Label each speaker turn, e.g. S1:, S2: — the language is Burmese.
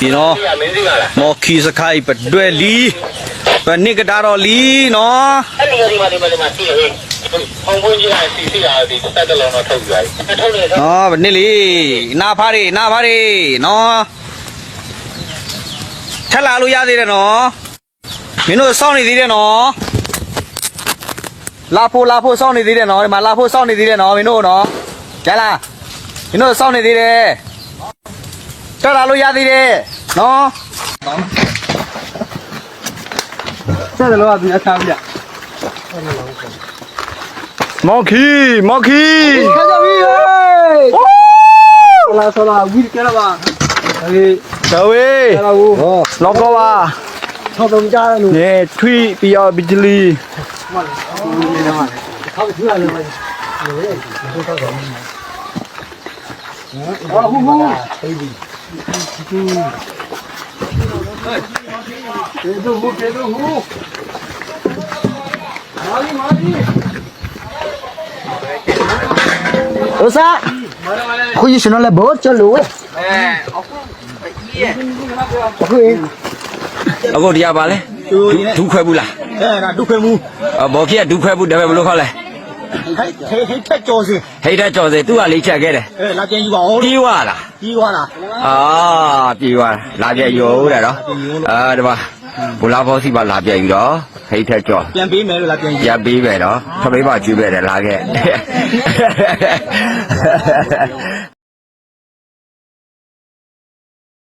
S1: ဒီနော်
S2: ဒီကမင်းစီကလား
S1: မော်ခီစခိုင်ပတွဲလီပနိကတာတော်လီနော်
S2: အဲ့ဒီကဒီမှာဒီမှာဒီမှာစီးရဟေးဟောင်းပွင့်ကြီးကစီစီရဒီတက်တလုံးတော့ထုတ်ကြပြီထုတ်နေတော့
S1: နော်ဗနစ်လီနာဖားရီနာဖားရီနော်ထက်လာလို့ရသေးတယ်နော်မင်းတို့စောင့်နေသေးတယ်နော်လာဖို့လာဖို့စောင့်နေသေးတယ်နော်ဒီမှာလာဖို့စောင့်နေသေးတယ်နော်မင်းတို့နော်ကြလားမင်းတို့စောင့်နေသေးတယ် တက်လာလို့ရသေးတယ်နော်
S3: ဆက်တယ်လို့ကသူအထားပြ
S1: မော်ခီမော်ခီ
S3: ခါကြပြီဟေးလာဆောလာဝီကရပါအေး
S1: ဇဝေး
S3: ဆရာကို
S1: လောကောပါ
S3: ထောက်တော့ကြားတယ်လို့
S1: နေထွီပီယောဘီဂျလီ
S3: ထောက်ထူရတယ်မဟုတ်ဟူဟူအေးဒီကျေတို့ဟူကျေတို့ဟူ မာလီမာလီ
S4: ဥစားခွေးရှင်လည်းဘောချလို့အခု
S1: အခုတရားပါလဲဒုခွဲဘူးလား
S3: အဲ့ဒါဒုက္ခမှု
S1: အဘောကြီးကဒုခွဲဘူးဒါပဲဘယ်လိုခေါ်လဲ
S3: ဟဲ့ဟဲ့ဟဲ့ထက်ကြော်စီ
S1: ဟိတ်တဲ့ကြော်စေသူ့ကလေးချက်ခဲ့တယ်
S3: အဲလာပြန်ယူပါဦး
S1: ပြီးွားလား
S3: ပြီးသွားလား
S1: အာပြီးွားလာပြယူတယ်နော်အာဒီမှာဘူလာဘောစီပါလာပြယူတော့ဟိတ်တဲ့ကြော်
S3: ပြန်ပေးမယ်လို့လာပြန်ယူ
S1: ရပေးပဲနော်ထမိမကျွေးပဲတယ်လာခဲ့